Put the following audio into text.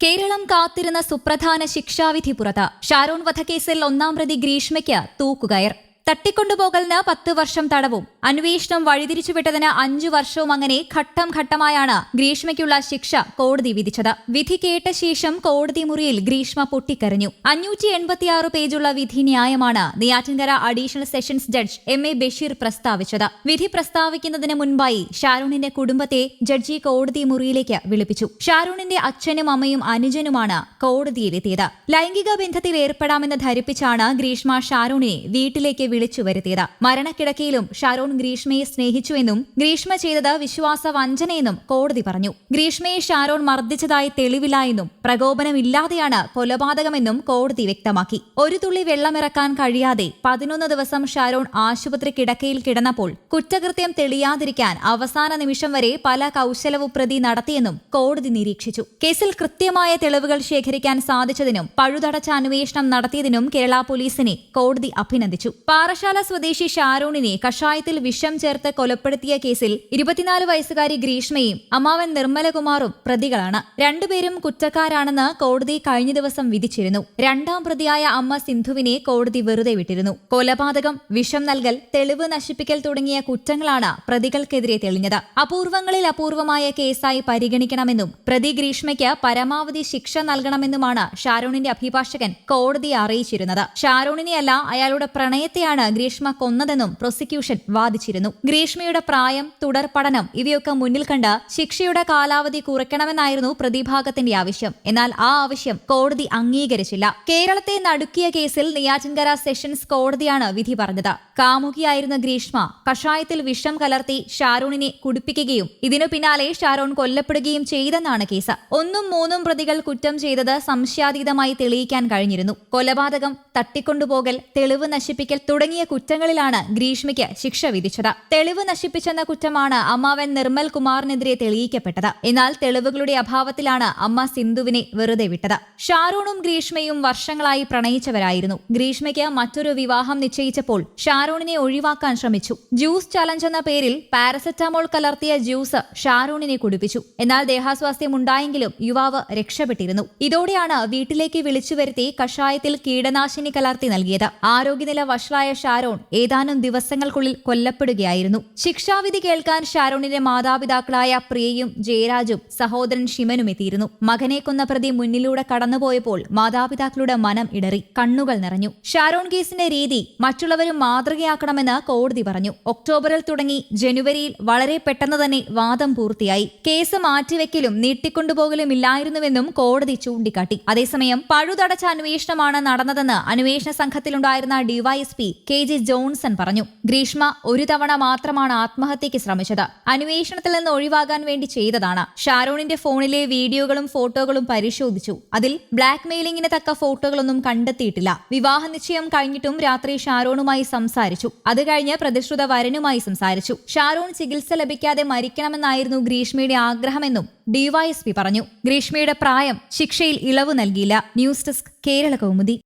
കേരളം കാത്തിരുന്ന സുപ്രധാന ശിക്ഷാവിധി പുറത്ത്. ഷാരോൺ വധക്കേസിൽ ഒന്നാം പ്രതി ഗ്രീഷ്മയ്ക്ക് തൂക്കുകയർ. തട്ടിക്കൊണ്ടുപോകലിന് പത്ത് വർഷം തടവും. അന്വേഷണം വഴിതിരിച്ചുവിട്ടതിന് അഞ്ചു വർഷവും അങ്ങനെ ഘട്ടം ഘട്ടമായാണ് ഗ്രീഷ്മയ്ക്കുള്ള ശിക്ഷ കോടതി വിധിച്ചത്. വിധി കേട്ട ശേഷം കോടതി മുറിയിൽ ഗ്രീഷ്മ പൊട്ടിക്കരഞ്ഞു. അഞ്ഞൂറ്റി എൺപത്തിയാറ് പേജുള്ള വിധി ന്യായമാണ് Neyyattinkara additional sessions judge M A Basheer പ്രസ്താവിച്ചത്. വിധി പ്രസ്താവിക്കുന്നതിന് മുൻപായി ഷാരൂണിന്റെ കുടുംബത്തെ ജഡ്ജി കോടതി മുറിയിലേക്ക് വിളിപ്പിച്ചു. ഷാരൂണിന്റെ അച്ഛനും അമ്മയും അനുജനുമാണ് കോടതിയിലെത്തിയത്. ലൈംഗിക ബന്ധത്തിൽ ഏർപ്പെടാമെന്ന് ധരിപ്പിച്ചാണ് ഗ്രീഷ്മ ഷാരൂണിനെ വീട്ടിലേക്ക് വിളിച്ചു വരുത്തിയത്. മരണക്കിടക്കയിലും ഷാരോൺ ഗ്രീഷ്മയെ സ്നേഹിച്ചുവെന്നും ഗ്രീഷ്മ ചെയ്തത് വിശ്വാസ വഞ്ചനയെന്നും കോടതി പറഞ്ഞു. ഗ്രീഷ്മയെ ഷാരോൺ മർദ്ദിച്ചതായി തെളിവില്ല എന്നും പ്രകോപനമില്ലാതെയാണ് കൊലപാതകമെന്നും കോടതി വ്യക്തമാക്കി. ഒരു തുള്ളി വെള്ളമിറക്കാൻ കഴിയാതെ പതിനൊന്ന് ദിവസം ഷാരോൺ ആശുപത്രി കിടക്കയിൽ കിടന്നപ്പോൾ കുറ്റകൃത്യം തെളിയാതിരിക്കാൻ അവസാന നിമിഷം വരെ പല കൌശലവും പ്രതി നടത്തിയെന്നും കോടതി നിരീക്ഷിച്ചു. കേസിൽ കൃത്യമായ തെളിവുകൾ ശേഖരിക്കാൻ സാധിച്ചതിനും പഴുതടച്ച അന്വേഷണം നടത്തിയതിനും കേരള പോലീസിനെ കോടതി അഭിനന്ദിച്ചു. പാറശാല സ്വദേശി ഷാരൂണിനെ കഷായത്തിൽ വിഷം ചേർത്ത് കൊലപ്പെടുത്തിയ കേസിൽ ഇരുപത്തിനാല് വയസ്സുകാരി ഗ്രീഷ്മയും അമ്മാവൻ നിർമ്മലകുമാറും പ്രതികളാണ്. രണ്ടുപേരും കുറ്റക്കാരാണെന്ന് കോടതി കഴിഞ്ഞ ദിവസം വിധിച്ചിരുന്നു. രണ്ടാം പ്രതിയായ അമ്മ സിന്ധുവിനെ കോടതി വെറുതെ വിട്ടിരുന്നു. കൊലപാതകം വിഷം നൽകൽ തെളിവ് നശിപ്പിക്കൽ തുടങ്ങിയ കുറ്റങ്ങളാണ് പ്രതികൾക്കെതിരെ തെളിഞ്ഞത്. അപൂർവങ്ങളിൽ അപൂർവമായ കേസായി പരിഗണിക്കണമെന്നും പ്രതി ഗ്രീഷ്മയ്ക്ക് പരമാവധി ശിക്ഷ നൽകണമെന്നുമാണ് ഷാരൂണിന്റെ അഭിഭാഷകൻ കോടതിയെ അറിയിച്ചിരുന്നത്. ഷാരൂണിനെയല്ല അയാളുടെ പ്രണയത്തെയാണ് ഗ്രീഷ്മ കൊന്നതെന്നും പ്രോസിക്യൂഷൻ വാദിച്ചിരുന്നു. ഗ്രീഷ്മയുടെ പ്രായം തുടർ പഠനം ഇവയൊക്കെ മുന്നിൽ കണ്ട് ശിക്ഷയുടെ കാലാവധി കുറയ്ക്കണമെന്നായിരുന്നു പ്രതിഭാഗത്തിന്റെ ആവശ്യം. എന്നാൽ ആ ആവശ്യം കോടതി അംഗീകരിച്ചില്ല. കേരളത്തെ നടുക്കിയ കേസിൽ നെയ്യാറ്റിൻകര സെഷൻസ് കോടതിയാണ് വിധി പറഞ്ഞത്. കാമുകിയായിരുന്ന ഗ്രീഷ്മ കഷായത്തിൽ വിഷം കലർത്തി ഷാരൂണിനെ കുടിപ്പിക്കുകയും ഇതിനു പിന്നാലെ ഷാരോൺ കൊല്ലപ്പെടുകയും ചെയ്തെന്നാണ് കേസ്. ഒന്നും മൂന്നും പ്രതികൾ കുറ്റം ചെയ്തത് സംശയാതീതമായി തെളിയിക്കാൻ കഴിഞ്ഞിരുന്നു. കൊലപാതകം തട്ടിക്കൊണ്ടുപോകൽ തെളിവ് നശിപ്പിക്കൽ തുടങ്ങിയ കുറ്റങ്ങളിലാണ് ഗ്രീഷ്മയ്ക്ക് ശിക്ഷ വിധിച്ചത്. തെളിവ് നശിപ്പിച്ചെന്ന കുറ്റമാണ് അമ്മാവൻ നിർമ്മൽ കുമാറിനെതിരെ തെളിയിക്കപ്പെട്ടത്. എന്നാൽ തെളിവുകളുടെ അഭാവത്തിലാണ് അമ്മ സിന്ധുവിനെ വെറുതെ വിട്ടത്. ഷാരൂണും ഗ്രീഷ്മയും വർഷങ്ങളായി പ്രണയിച്ചവരായിരുന്നു. ഗ്രീഷ്മയ്ക്ക് മറ്റൊരു വിവാഹം നിശ്ചയിച്ചപ്പോൾ ഷാരൂണിനെ ഒഴിവാക്കാൻ ശ്രമിച്ചു. ജ്യൂസ് ചലഞ്ച് എന്ന പേരിൽ പാരസെറ്റാമോൾ കലർത്തിയ ജ്യൂസ് ഷാരൂണിനെ കുടിപ്പിച്ചു. എന്നാൽ ദേഹാസ്വാസ്ഥ്യം ഉണ്ടായെങ്കിലും യുവാവ് രക്ഷപ്പെട്ടിരുന്നു. ഇതോടെയാണ് വീട്ടിലേക്ക് വിളിച്ചു വരുത്തി കഷായത്തിൽ കീടനാശിനി കലർത്തി നൽകിയത്. ആരോഗ്യനില വഷളായ ഷാരോൺ ഏതാനും ദിവസങ്ങൾക്കുള്ളിൽ കൊല്ലപ്പെടുകയായിരുന്നു. ശിക്ഷാവിധി കേൾക്കാൻ ഷാരോണിന്റെ മാതാപിതാക്കളായ പ്രിയയും ജയരാജും സഹോദരൻ ഷിമനും എത്തിയിരുന്നു. മകനെ കൊന്ന പ്രതി മുന്നിലൂടെ കടന്നുപോയപ്പോൾ മാതാപിതാക്കളുടെ മനം ഇടറി കണ്ണുകൾ നിറഞ്ഞു. ഷാരോൺ കേസിന്റെ രീതി മറ്റുള്ളവരും മാതൃകയാക്കണമെന്ന് കോടതി പറഞ്ഞു. ഒക്ടോബറിൽ തുടങ്ങി ജനുവരിയിൽ വളരെ പെട്ടെന്ന് തന്നെ വാദം പൂർത്തിയായി. കേസ് മാറ്റിവെക്കലും നീട്ടിക്കൊണ്ടുപോകലും ഇല്ലായിരുന്നുവെന്നും കോടതി ചൂണ്ടിക്കാട്ടി. അതേസമയം പഴുതടച്ച അന്വേഷണമാണ് നടന്നതെന്ന് അന്വേഷണ സംഘത്തിലുണ്ടായിരുന്ന ഡിവൈഎസ്പി കെ ജെ ജോൺസൺ പറഞ്ഞു. ഗ്രീഷ്മ ഒരു തവണ മാത്രമാണ് ആത്മഹത്യയ്ക്ക് ശ്രമിച്ചത്. അന്വേഷണത്തിൽ നിന്ന് ഒഴിവാകാൻ വേണ്ടി ചെയ്തതാണ്. ഷാരോണിന്റെ ഫോണിലെ വീഡിയോകളും ഫോട്ടോകളും പരിശോധിച്ചു. അതിൽ ബ്ലാക്ക് മെയിലിംഗിന് തക്ക ഫോട്ടോകളൊന്നും കണ്ടെത്തിയിട്ടില്ല. വിവാഹ നിശ്ചയം കഴിഞ്ഞിട്ടും രാത്രി ഷാരോണുമായി സംസാരിച്ചു. അത് കഴിഞ്ഞ് പ്രതിശ്രുത വരനുമായി സംസാരിച്ചു. ഷാരോൺ ചികിത്സ ലഭിക്കാതെ മരിക്കണമെന്നായിരുന്നു ഗ്രീഷ്മയുടെ ആഗ്രഹമെന്നും ഡിവൈഎസ്പി പറഞ്ഞു. ഗ്രീഷ്മയുടെ പ്രായം ശിക്ഷയിൽ ഇളവ് നൽകിയില്ല. News desk Kerala Kaumudi.